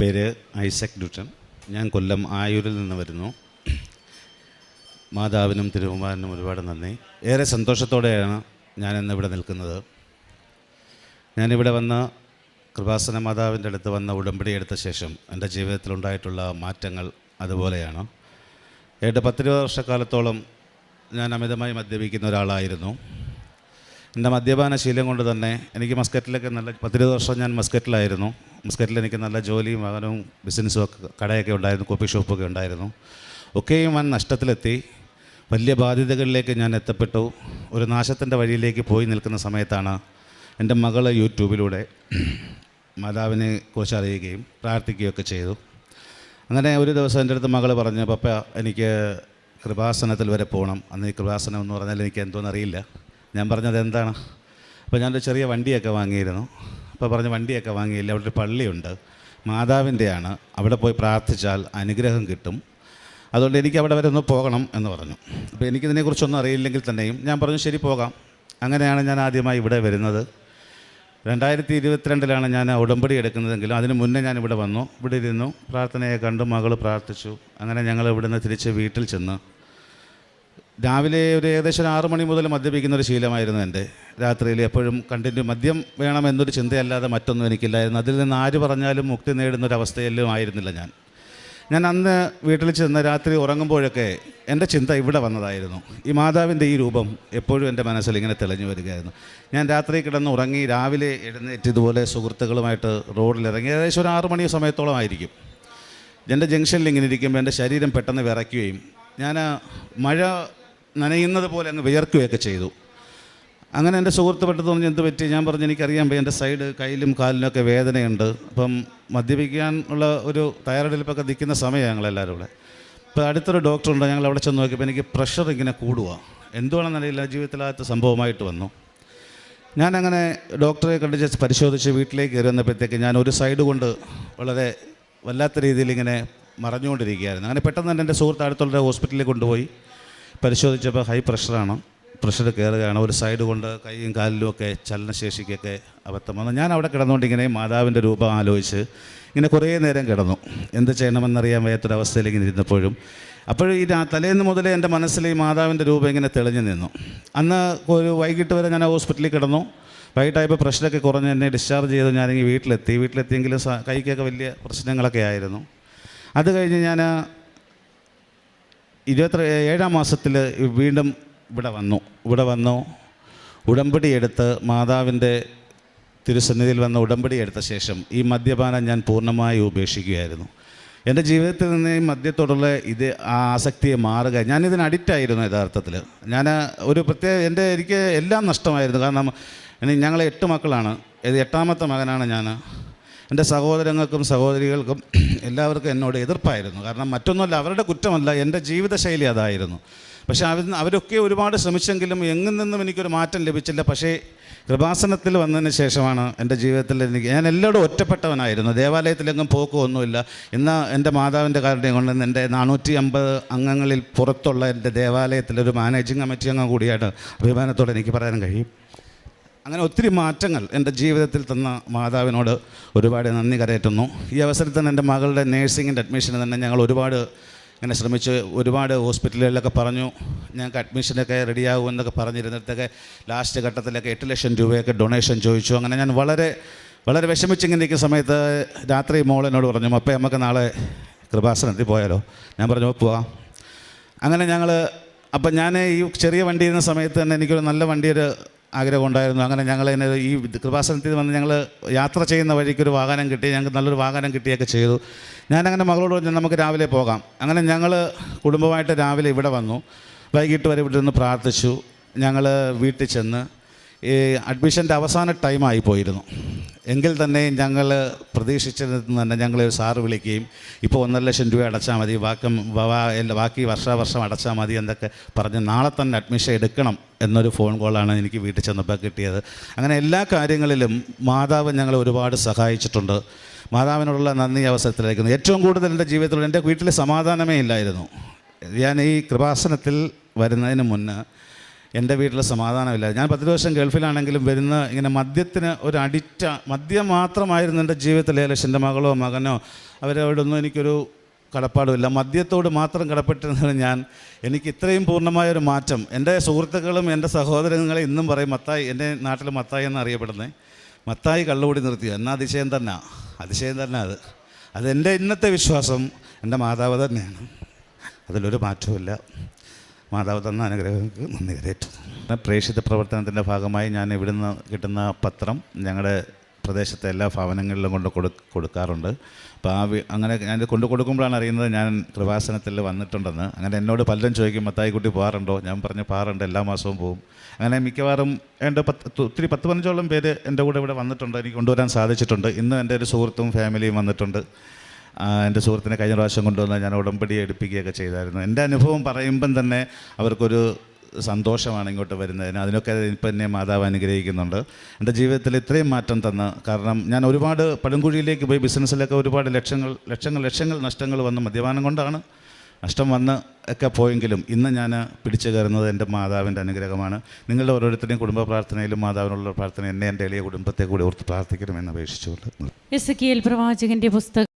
പേര് ഐസക് ഡുട്ടൻ ഞാൻ കൊല്ലം ആയൂരിൽ നിന്ന് വരുന്നു. മാതാവിനും തിരുകുമാരനും ഒരുപാട് നന്ദി. ഏറെ സന്തോഷത്തോടെയാണ് ഞാൻ ഇന്ന് ഇവിടെ നിൽക്കുന്നത്. ഞാനിവിടെ വന്ന കൃപാസന മാതാവിന്റെ അടുത്ത് വന്ന ഉടമ്പടി എടുത്ത ശേഷം എന്റെ ജീവിതത്തിലുണ്ടായിട്ടുള്ള മാറ്റങ്ങൾ അതുപോലെയാണ്. ഏട്ട് പത്തിരുപത് വർഷക്കാലത്തോളം ഞാൻ അമിതമായി മദ്യപിക്കുന്ന ഒരാളായിരുന്നു. എന്റെ മദ്യപാന ശീലം കൊണ്ട് തന്നെ എനിക്ക് മസ്കറ്റിലൊക്കെ നല്ല പത്തിരുപത് വർഷം ഞാൻ മസ്കറ്റിലായിരുന്നു. മസ്കറ്റിൽ എനിക്ക് നല്ല ജോലിയും വാഹനവും ബിസിനസ്സും ഒക്കെ കടയൊക്കെ ഉണ്ടായിരുന്നു കോപ്പി ഷോപ്പൊക്കെ ഉണ്ടായിരുന്നു. ഒക്കെയും വൻ നഷ്ടത്തിലെത്തി. വലിയ ബാധ്യതകളിലേക്ക് ഞാൻ എത്തപ്പെട്ടു. ഒരു നാശത്തിന്റെ വഴിയിലേക്ക് പോയി നിൽക്കുന്ന സമയത്താണ് എന്റെ മകൾ യൂട്യൂബിലൂടെ മാതാവിനെ കുറിച്ച് അറിയുകയും പ്രാർത്ഥിക്കുകയൊക്കെ ചെയ്തു. അങ്ങനെ ഒരു ദിവസം എന്റെ അടുത്ത് മകൾ പറഞ്ഞു പപ്പ എനിക്ക് കൃപാസനത്തിൽ വരെ പോകണം. അന്ന് ഈ കൃപാസനം എന്ന് പറഞ്ഞാൽ എനിക്ക് എന്തോന്ന് അറിയില്ല. ഞാൻ പറഞ്ഞത് എന്താണ്? അപ്പോൾ ഞാനൊരു ചെറിയ വണ്ടിയൊക്കെ വാങ്ങിയിരുന്നു. അപ്പോൾ പറഞ്ഞ വണ്ടിയൊക്കെ വാങ്ങിയില്ല അവിടെ ഒരു പള്ളിയുണ്ട്. മാതാവിന്റെയാണ് അവിടെ പോയി പ്രാർത്ഥിച്ചാൽ അനുഗ്രഹം കിട്ടും. അതുകൊണ്ട് എനിക്ക് അവിടെ വരെ ഒന്ന് പോകണം എന്ന് പറഞ്ഞു. അപ്പോൾ എനിക്കിതിനെക്കുറിച്ചൊന്നും അറിയില്ലെങ്കിൽ തന്നെയും ഞാൻ പറഞ്ഞു ശരി പോകാം. അങ്ങനെയാണ് ഞാൻ ആദ്യമായി ഇവിടെ വരുന്നത്. രണ്ടായിരത്തി ഇരുപത്തിരണ്ടിലാണ് ഞാൻ ഉടമ്പടി എടുക്കുന്നതെങ്കിലും അതിന് മുന്നേ ഞാൻ ഇവിടെ വന്നു. ഇവിടെ ഇരുന്നു പ്രാർത്ഥനയെ കണ്ടു മകൾ പ്രാർത്ഥിച്ചു. അങ്ങനെ ഞങ്ങൾ ഇവിടുന്ന് തിരിച്ച് വീട്ടിൽ ചെന്ന് രാവിലെ ഒരു ഏകദേശം ഒരു ആറ് മണി മുതൽ മദ്യപിക്കുന്ന ഒരു ശീലമായിരുന്നു എന്റെ. രാത്രിയിൽ എപ്പോഴും കണ്ടിന്യൂ മദ്യം വേണം എന്നൊരു ചിന്തയല്ലാതെ മറ്റൊന്നും എനിക്കില്ലായിരുന്നു. അതിൽ നിന്ന് ആര് പറഞ്ഞാലും മുക്തി നേടുന്ന ഒരു അവസ്ഥയിലും ആയിരുന്നില്ല ഞാൻ. ഞാൻ അന്ന് വീട്ടിൽ ചെന്ന് രാത്രി ഉറങ്ങുമ്പോഴൊക്കെ എന്റെ ചിന്ത ഇവിടെ വന്നതായിരുന്നു. ഈ മാതാവിന്റെ ഈ രൂപം എപ്പോഴും എന്റെ മനസ്സിൽ ഇങ്ങനെ തെളിഞ്ഞു വരികയായിരുന്നു. ഞാൻ രാത്രി കിടന്ന് ഉറങ്ങി രാവിലെ എഴുന്നേറ്റ് ഇതുപോലെ സുഹൃത്തുക്കളുമായിട്ട് റോഡിലിറങ്ങി ഏകദേശം ഒരു ആറ് മണി സമയത്തോളം ആയിരിക്കും. എന്റെ ജംഗ്ഷനിൽ ഇങ്ങനെ ഇരിക്കുമ്പോൾ എന്റെ ശരീരം പെട്ടെന്ന് വിറയ്ക്കുകയും ഞാൻ മഴ നനയുന്നത് പോലെ അങ്ങ് വിയർക്കുകയൊക്കെ ചെയ്തു. അങ്ങനെ എന്റെ സുഹൃത്ത് പെട്ടെന്ന് പറഞ്ഞ് എന്ത് പറ്റി? ഞാൻ പറഞ്ഞു എനിക്കറിയാൻ പോയി എന്റെ സൈഡ് കയ്യിലും കാലിലൊക്കെ വേദനയുണ്ട്. അപ്പം മദ്യപിക്കാൻ ഉള്ള ഒരു തയ്യാറെടുപ്പൊക്കെ നിൽക്കുന്ന സമയമാണ് ഞങ്ങളെല്ലാവരും കൂടെ ഇപ്പോൾ അടുത്തൊരു ഡോക്ടറുണ്ട് ഞങ്ങൾ അവിടെ ചെന്ന് നോക്കിയപ്പോൾ എനിക്ക് പ്രഷർ ഇങ്ങനെ കൂടുക എന്തുവാണെന്നറിയില്ല ജീവിതത്തിലാത്ത സംഭവമായിട്ട് വന്നു. ഞാനങ്ങനെ ഡോക്ടറെ കണ്ട് പരിശോധിച്ച് വീട്ടിലേക്ക് കയറി വന്നപ്പോഴത്തേക്ക് ഞാൻ ഒരു സൈഡ് കൊണ്ട് വളരെ വല്ലാത്ത രീതിയിൽ ഇങ്ങനെ മറഞ്ഞുകൊണ്ടിരിക്കുകയായിരുന്നു. അങ്ങനെ പെട്ടെന്ന് തന്നെ എന്റെ സുഹൃത്ത് അടുത്തുള്ള ഹോസ്പിറ്റലിൽ കൊണ്ടുപോയി. പരിശോധിച്ചപ്പോൾ ഹൈ പ്രഷറാണ് പ്രഷർ കയറുകയാണ് ഒരു സൈഡ് കൊണ്ട് കൈയും കാലിലും ഒക്കെ ചലനശേഷിക്കൊക്കെ അബദ്ധം വന്നു. ഞാൻ അവിടെ കിടന്നുകൊണ്ട് ഇങ്ങനെ മാതാവിന്റെ രൂപം ആലോചിച്ച് ഇങ്ങനെ കുറേ നേരം കിടന്നു. എന്ത് ചെയ്യണമെന്നറിയാൻ വയ്യാത്തൊരവസ്ഥയിൽ ഇങ്ങനെ ഇരുന്നപ്പോഴും. അപ്പോഴും ഈ തലേന്ന് മുതലേ എന്റെ മനസ്സിൽ ഈ മാതാവിന്റെ രൂപം ഇങ്ങനെ തെളിഞ്ഞു നിന്നു. അന്ന് ഒരു വൈകിട്ട് വരെ ഞാൻ ഹോസ്പിറ്റലിൽ കിടന്നു. വൈകിട്ടായപ്പോൾ പ്രഷറൊക്കെ കുറഞ്ഞ് എന്നെ ഡിസ്ചാർജ് ചെയ്ത് ഞാനിങ്ങനെ വീട്ടിലെത്തി. വീട്ടിലെത്തിയെങ്കിലും കൈക്കൊക്കെ വലിയ പ്രശ്നങ്ങളൊക്കെ ആയിരുന്നു. അത് കഴിഞ്ഞ് ഞാൻ ഇരുപത്തി ഏഴാം മാസത്തിൽ വീണ്ടും ഇവിടെ വന്നു. ഇവിടെ വന്നു ഉടമ്പടി എടുത്ത് മാതാവിന്റെ തിരുസന്നിധിയിൽ വന്ന ഉടമ്പടി എടുത്ത ശേഷം ഈ മദ്യപാനം ഞാൻ പൂർണമായി ഉപേക്ഷിക്കുകയായിരുന്നു. എന്റെ ജീവിതത്തിൽ നിന്ന് ഈ മദ്യത്തോടുള്ള ഇത് ആ ആസക്തിയെ മാറുക ഞാനിതിന് അഡിക്റ്റായിരുന്നു യഥാർത്ഥത്തിൽ ഞാൻ ഒരു പ്രത്യേക എന്റെ എനിക്ക് എല്ലാം നഷ്ടമായിരുന്നു. കാരണം ഞങ്ങൾ എട്ട് മക്കളാണ്. എട്ടാമത്തെ മകനാണ് ഞാൻ എന്റെ സഹോദരങ്ങൾക്കും സഹോദരികൾക്കും എല്ലാവർക്കും എന്നോട് എതിർപ്പായിരുന്നു. കാരണം മറ്റൊന്നുമല്ല അവരുടെ കുറ്റമല്ല എന്റെ ജീവിതശൈലി അതായിരുന്നു. പക്ഷേ അവർ അവരൊക്കെ ഒരുപാട് ശ്രമിച്ചെങ്കിലും എങ്ങും നിന്നും എനിക്കൊരു മാറ്റം ലഭിച്ചില്ല. പക്ഷേ കൃപാസനത്തിൽ വന്നതിന് ശേഷമാണ് എന്റെ ജീവിതത്തിൽ എനിക്ക് ഞാൻ എല്ലാവരും ഒറ്റപ്പെട്ടവനായിരുന്നു. ദേവാലയത്തിലെങ്ങും പോക്കുമൊന്നുമില്ല ഇന്ന് എന്റെ മാതാവിന്റെ കാരണം കൊണ്ട് എന്റെ നാനൂറ്റി അമ്പത് അംഗങ്ങളിൽ പുറത്തുള്ള എന്റെ ദേവാലയത്തിലൊരു മാനേജിങ് കമ്മിറ്റി അംഗം കൂടിയാണ് അഭിമാനത്തോടെ എനിക്ക് പറയാൻ കഴിയും. അങ്ങനെ ഒത്തിരി മാറ്റങ്ങൾ എന്റെ ജീവിതത്തിൽ തന്ന മാതാവിനോട് ഒരുപാട് നന്ദി കരയറ്റുന്നു. ഈ അവസരത്തിൽ തന്നെ എന്റെ മകളുടെ നേഴ്സിങ്ങിന്റെ അഡ്മിഷന് തന്നെ ഞങ്ങൾ ഒരുപാട് ഇങ്ങനെ ശ്രമിച്ച് ഒരുപാട് ഹോസ്പിറ്റലുകളിലൊക്കെ പറഞ്ഞു. ഞങ്ങൾക്ക് അഡ്മിഷനൊക്കെ റെഡിയാകും എന്നൊക്കെ പറഞ്ഞിരുന്നിടത്തൊക്കെ ലാസ്റ്റ് ഘട്ടത്തിലൊക്കെ എട്ട് ലക്ഷം രൂപയൊക്കെ ഡൊണേഷൻ ചോദിച്ചു. അങ്ങനെ ഞാൻ വളരെ വളരെ വിഷമിച്ചിങ്ങനെ ഇരിക്കുന്ന സമയത്ത് രാത്രി മോൾ എന്നോട് പറഞ്ഞു അപ്പോൾ നമുക്ക് നാളെ കൃപാസനത്തിൽ പോയാലോ? ഞാൻ പറഞ്ഞു "ഓ, പോവാം. അങ്ങനെ ഞങ്ങൾ അപ്പം ഞാൻ ഈ ചെറിയ വണ്ടി ഇരുന്ന സമയത്ത് തന്നെ എനിക്കൊരു നല്ല വണ്ടിയൊരു ആഗ്രഹം ഉണ്ടായിരുന്നു അങ്ങനെ ഞങ്ങൾ ഇങ്ങനെ ഈ കൃപാസനത്തിൽ വന്ന് ഞങ്ങൾ യാത്ര ചെയ്യുന്ന വഴിക്ക് ഒരു വാഹനം കിട്ടി ഞങ്ങൾക്ക് നല്ലൊരു വാഹനം കിട്ടിയൊക്കെ ചെയ്തു. ഞാനങ്ങനെ മകളോട് പറഞ്ഞു നമുക്ക് രാവിലെ പോകാം. അങ്ങനെ ഞങ്ങൾ കുടുംബമായിട്ട് രാവിലെ ഇവിടെ വന്നു. വൈകിട്ട് വരെ ഇവിടെ നിന്ന് പ്രാർത്ഥിച്ചു. ഞങ്ങൾ വീട്ടിൽ ചെന്ന് ഈ അഡ്മിഷന്റെ അവസാന ടൈമായി പോയിരുന്നു. എങ്കിൽ തന്നെ ഞങ്ങൾ പ്രതീക്ഷിച്ചിരുന്ന തന്നെ ഞങ്ങളെ ഒരു സാറ് വിളിക്കുകയും ഇപ്പോൾ ഒന്നര ലക്ഷം രൂപ അടച്ചാൽ മതി ബാക്കം ബാക്കി വർഷാവർഷം അടച്ചാൽ മതി എന്നൊക്കെ പറഞ്ഞ് നാളെ തന്നെ അഡ്മിഷൻ എടുക്കണം എന്നൊരു ഫോൺ കോളാണ് എനിക്ക് വീട്ടിൽ ചെന്നപ്പോൾ കിട്ടിയത്. അങ്ങനെ എല്ലാ കാര്യങ്ങളിലും മാതാവ് ഞങ്ങളെ ഒരുപാട് സഹായിച്ചിട്ടുണ്ട്. മാതാവിനോടുള്ള നന്ദി അവസരത്തിലേക്കുന്നു. ഏറ്റവും കൂടുതൽ എന്റെ ജീവിതത്തിൽ എന്റെ വീട്ടിൽ സമാധാനമേ ഇല്ലായിരുന്നു. ഞാൻ ഈ കൃപാസനത്തിൽ വരുന്നതിന് മുന്ന് എന്റെ വീട്ടിൽ സമാധാനമില്ല. ഞാൻ പത്ത് ദിവസം ഗൾഫിലാണെങ്കിലും വരുന്ന ഇങ്ങനെ മദ്യത്തിന് ഒരു അഡിക്റ്റ മദ്യം മാത്രമായിരുന്നു എന്റെ ജീവിതത്തിൽ ഏകദേശം എന്റെ മകളോ മകനോ അവരോടൊന്നും എനിക്കൊരു കടപ്പാടുമില്ല. മദ്യത്തോട് മാത്രം കടപ്പെട്ടിരുന്നത് ഞാൻ എനിക്ക് ഇത്രയും പൂർണമായൊരു മാറ്റം. എന്റെ സുഹൃത്തുക്കളും എന്റെ സഹോദരങ്ങളെ ഇന്നും പറയും മത്തായി എന്റെ നാട്ടിൽ മത്തായി എന്ന് അറിയപ്പെടുന്നത് മത്തായി കള്ളുകൂടി നിർത്തി എന്നാൽ അതിശയം തന്നെ. അതിശയം തന്നെ അത്. അതെന്റെ ഇന്നത്തെ വിശ്വാസം എന്റെ മാതാവ് തന്നെയാണ്. അതിലൊരു മാറ്റവുമില്ല. മാതാവ് തന്ന അനുഗ്രഹങ്ങൾക്ക് നന്ദി കരേറ്റു. പ്രേക്ഷിത പ്രവർത്തനത്തിന്റെ ഭാഗമായി ഞാൻ ഇവിടുന്ന് കിട്ടുന്ന പത്രം ഞങ്ങളുടെ പ്രദേശത്തെ എല്ലാ ഭവനങ്ങളിലും കൊണ്ട് കൊടു കൊടുക്കാറുണ്ട്. അപ്പോൾ ആ അങ്ങനെ ഞാൻ കൊണ്ട് കൊടുക്കുമ്പോഴാണ് അറിയുന്നത് ഞാൻ കൃപാസനത്തിൽ വന്നിട്ടുണ്ടെന്ന്. അങ്ങനെ എന്നോട് പലരും ചോദിക്കും മത്തായിക്കുട്ടി പോകാറുണ്ടോ? ഞാൻ പറഞ്ഞ് പോകാറുണ്ട് എല്ലാ മാസവും പോകും അങ്ങനെ മിക്കവാറും എന്റെ പത്ത് ഒത്തിരി പത്ത് പതിനഞ്ചോളം പേര് എന്റെ കൂടെ ഇവിടെ വന്നിട്ടുണ്ട്. എനിക്ക് കൊണ്ടുവരാൻ സാധിച്ചിട്ടുണ്ട്. ഇന്ന് എന്റെ ഒരു സുഹൃത്തും ഫാമിലിയും വന്നിട്ടുണ്ട്. എന്റെ സുഹൃത്തിനെ കഴിഞ്ഞ പ്രാവശ്യം കൊണ്ടുവന്ന് ഞാൻ ഉടമ്പടി എടുപ്പിക്കുകയൊക്കെ ചെയ്തായിരുന്നു. എന്റെ അനുഭവം പറയുമ്പം തന്നെ അവർക്കൊരു സന്തോഷമാണ് ഇങ്ങോട്ട് വരുന്നതിന്. അതിനൊക്കെ ഇപ്പം എന്നെ മാതാവ് അനുഗ്രഹിക്കുന്നുണ്ട്. എന്റെ ജീവിതത്തിൽ ഇത്രയും മാറ്റം തന്ന് കാരണം ഞാൻ ഒരുപാട് പഴംകുഴിയിലേക്ക് പോയി ബിസിനസ്സിലൊക്കെ ഒരുപാട് ലക്ഷങ്ങൾ ലക്ഷങ്ങൾ ലക്ഷങ്ങൾ നഷ്ടങ്ങൾ വന്ന് മദ്യപാനം കൊണ്ടാണ് നഷ്ടം വന്ന് ഒക്കെ പോയെങ്കിലും ഇന്ന് ഞാൻ പിടിച്ചു കയറുന്നത് എന്റെ മാതാവിന്റെ അനുഗ്രഹമാണ്. നിങ്ങളുടെ ഓരോരുത്തരുടെയും കുടുംബ പ്രാർത്ഥനയിലും മാതാവിനുള്ള പ്രാർത്ഥന എന്നെ എന്റെ എളിയ കുടുംബത്തെ കൂടി ഓർത്ത് പ്രാർത്ഥിക്കണമെന്ന് അപേക്ഷിച്ചുകൊണ്ട് എസ് പുസ്തകം